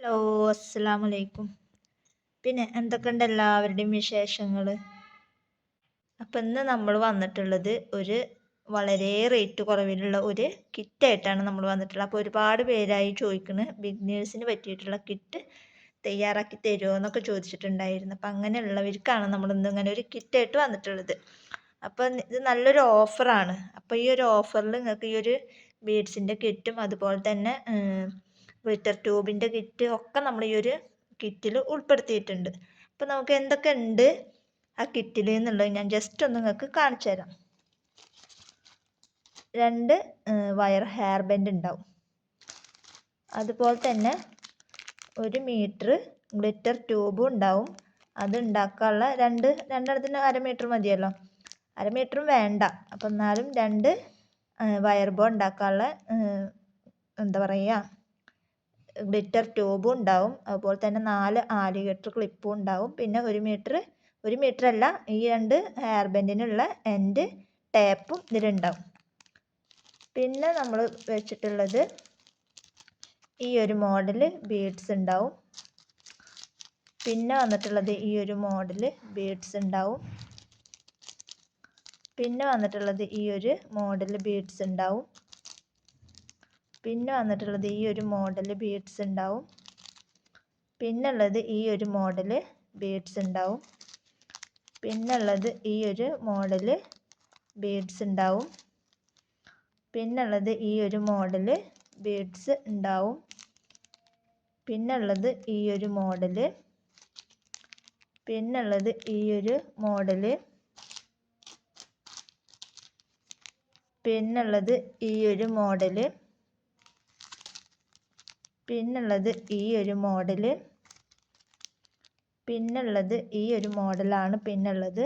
Hello അസ്സാം വലൈക്കും പിന്നെ എന്തൊക്കെയുണ്ട് എല്ലാവരുടെയും വിശേഷങ്ങൾ അപ്പം ഇന്ന് നമ്മൾ വന്നിട്ടുള്ളത് ഒരു വളരെ റേറ്റ് കുറവിലുള്ള ഒരു കിറ്റായിട്ടാണ് നമ്മൾ വന്നിട്ടുള്ളത്. അപ്പോൾ ഒരുപാട് പേരായി ചോദിക്കുന്നത് ബിഗ്നേഴ്സിന് പറ്റിയിട്ടുള്ള കിറ്റ് തയ്യാറാക്കി തരുമോ എന്നൊക്കെ ചോദിച്ചിട്ടുണ്ടായിരുന്നു. അപ്പം അങ്ങനെയുള്ളവർക്കാണ് നമ്മൾ ഇന്ന് ഇങ്ങനെ ഒരു കിറ്റായിട്ട് വന്നിട്ടുള്ളത്. അപ്പം ഇത് നല്ലൊരു ഓഫറാണ് അപ്പോൾ ഈ ഒരു ഓഫറിൽ നിങ്ങൾക്ക് ഈ ഒരു ബീഡ്സിന്റെ കിറ്റും അതുപോലെ തന്നെ ഗ്ലിറ്റർ ട്യൂബിന്റെ കിറ്റ് ഒക്കെ നമ്മൾ ഈ ഒരു കിറ്റിൽ ഉൾപ്പെടുത്തിയിട്ടുണ്ട്. അപ്പോൾ നമുക്ക് എന്തൊക്കെ ഉണ്ട് ആ കിറ്റിൽ എന്നുള്ളത് ഞാൻ ജസ്റ്റ് ഒന്ന് നിങ്ങൾക്ക് കാണിച്ചു തരാം. രണ്ട് വയർ ഹെയർ ബാൻഡ് ഉണ്ടാവും. അതുപോലെ തന്നെ ഒരു മീറ്റർ ഗ്ലിറ്റർ ട്യൂബും ഉണ്ടാവും. അത് ഉണ്ടാക്കാനുള്ള രണ്ട് രണ്ടെണ്ണത്തിന് അര മീറ്റർ മതിയല്ലോ. അര മീറ്ററും വേണ്ട. അപ്പം എന്നാലും രണ്ട് വയർ ബോ ഉണ്ടാക്കാനുള്ള എന്താ പറയുക ഗ്ലിറ്റർ ട്യൂബും ഉണ്ടാവും. അതുപോലെ തന്നെ നാല് ആലിഗേറ്റർ ക്ലിപ്പും ഉണ്ടാവും. പിന്നെ ഒരു മീറ്റർ ഒരു മീറ്റർ അല്ല ഈ രണ്ട് ഹെയർ ബെൻഡിനുള്ള എൻഡ് ടേപ്പും ഇതിലുണ്ടാവും പിന്നെ നമ്മൾ വെച്ചിട്ടുള്ളത് ഈ ഒരു മോഡൽ ബീഡ്സ് ഉണ്ടാവും. പിന്നെ വന്നിട്ടുള്ളത് ഈ ഒരു മോഡൽ ബീഡ്സ് ഉണ്ടാവും. പിന്നെ വന്നിട്ടുള്ളത് ഈ ഒരു മോഡൽ ബീഡ്സ് ഉണ്ടാവും. പിന്നെ വന്നിട്ടുള്ളത് ഈ ഒരു മോഡൽ ബീഡ്സ് ഉണ്ടാവും. പിന്നുള്ളത് ഈ ഒരു മോഡൽ ബീഡ്സ് ഉണ്ടാവും. പിന്നുള്ളത് ഈ ഒരു മോഡൽ ബീഡ്സ് ഉണ്ടാവും. പിന്നുള്ളത് ഈ ഒരു മോഡൽ ബീഡ്സ് ഉണ്ടാവും. പിന്നുള്ളത് ഈ ഒരു മോഡൽ പിന്നുള്ളത് ഈ ഒരു മോഡൽ പിന്നുള്ളത് ഈ ഒരു മോഡൽ പിന്നുള്ളത് ഈ ഒരു മോഡൽ പിന്നുള്ളത് ഈ ഒരു മോഡലാണ് പിന്നുള്ളത്.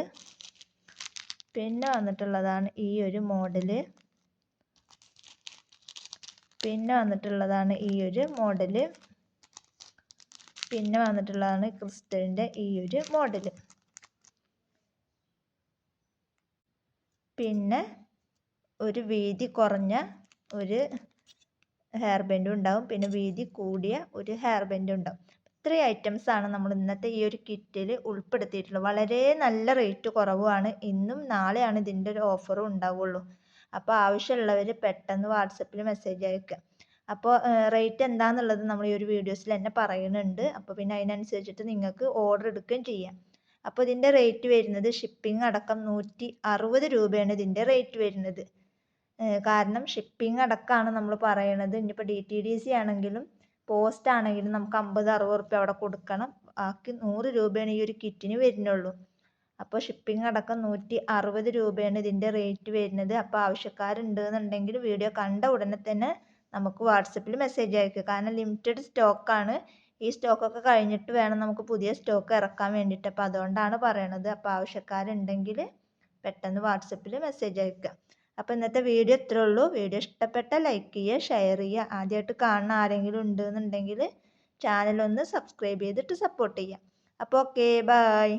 പിന്നെ വന്നിട്ടുള്ളതാണ് ഈ ഒരു മോഡൽ പിന്നെ വന്നിട്ടുള്ളതാണ് ഈ ഒരു മോഡൽ പിന്നെ വന്നിട്ടുള്ളതാണ് ക്രിസ്റ്റലിന്റെ ഈ ഒരു മോഡൽ പിന്നെ ഒരു വീതി കുറഞ്ഞ ഒരു ഹെയർ ബാൻഡും ഉണ്ടാവും. പിന്നെ വീതി കൂടിയ ഒരു ഹെയർ ബാൻഡും ഉണ്ടാവും. ഇത്രയും ഐറ്റംസ് ആണ് നമ്മൾ ഇന്നത്തെ ഈ ഒരു കിറ്റിൽ ഉൾപ്പെടുത്തിയിട്ടുള്ളത്. വളരെ നല്ല റേറ്റ് കുറവുമാണ് ഇന്നും നാളെയാണ് ഇതിന്റെ ഒരു ഓഫറും ഉണ്ടാവുള്ളൂ. അപ്പോൾ ആവശ്യമുള്ളവർ പെട്ടെന്ന് വാട്സപ്പിൽ മെസ്സേജ് അയക്കുക. അപ്പോൾ റേറ്റ് എന്താണെന്നുള്ളത് നമ്മൾ ഈ ഒരു വീഡിയോസിൽ തന്നെ പറയുന്നുണ്ട്. അപ്പോൾ പിന്നെ അതിനനുസരിച്ചിട്ട് നിങ്ങൾക്ക് ഓർഡർ എടുക്കുകയും ചെയ്യാം. അപ്പോൾ ഇതിന്റെ റേറ്റ് വരുന്നത് ഷിപ്പിംഗ് അടക്കം നൂറ്റി അറുപത് രൂപയാണ് ഇതിന്റെ റേറ്റ് വരുന്നത്. കാരണം ഷിപ്പിംഗ് അടക്കമാണ് നമ്മൾ പറയണത്. ഇനിയിപ്പോൾ ഡി ടി ഡി സി ആണെങ്കിലും പോസ്റ്റ് ആണെങ്കിലും നമുക്ക് അമ്പത് അറുപത് റുപ്യ അവിടെ കൊടുക്കണം. ബാക്കി നൂറ് രൂപയാണ് ഈ ഒരു കിറ്റിന് വരുന്നുള്ളൂ. അപ്പോൾ ഷിപ്പിംഗ് അടക്കം നൂറ്റി അറുപത് രൂപയാണ് ഇതിന്റെ റേറ്റ് വരുന്നത്. അപ്പോൾ ആവശ്യക്കാരുണ്ടെന്നുണ്ടെങ്കിൽ വീഡിയോ കണ്ട ഉടനെ തന്നെ നമുക്ക് വാട്സപ്പിൽ മെസ്സേജ് അയക്കുക കാരണം ലിമിറ്റഡ് സ്റ്റോക്കാണ് ഈ സ്റ്റോക്കൊക്കെ കഴിഞ്ഞിട്ട് വേണം നമുക്ക് പുതിയ സ്റ്റോക്ക് ഇറക്കാൻ വേണ്ടിയിട്ട്. അപ്പോൾ അതുകൊണ്ടാണ് പറയണത്. അപ്പോൾ ആവശ്യക്കാരുണ്ടെങ്കിൽ പെട്ടെന്ന് വാട്സപ്പിൽ മെസ്സേജ് അയക്കുക അപ്പോൾ ഇന്നത്തെ വീഡിയോ ഇത്രേ ഉള്ളൂ. വീഡിയോ ഇഷ്ടപ്പെട്ട ലൈക്ക് ചെയ്യുക ഷെയർ ചെയ്യുക. ആദ്യമായിട്ട് കാണുന്ന ആരെങ്കിലും ഉണ്ടെന്നുണ്ടെങ്കിൽ ചാനൽ ഒന്ന് സബ്സ്ക്രൈബ് ചെയ്തിട്ട് സപ്പോർട്ട് ചെയ്യുക. അപ്പോൾ ഓക്കെ ബായ്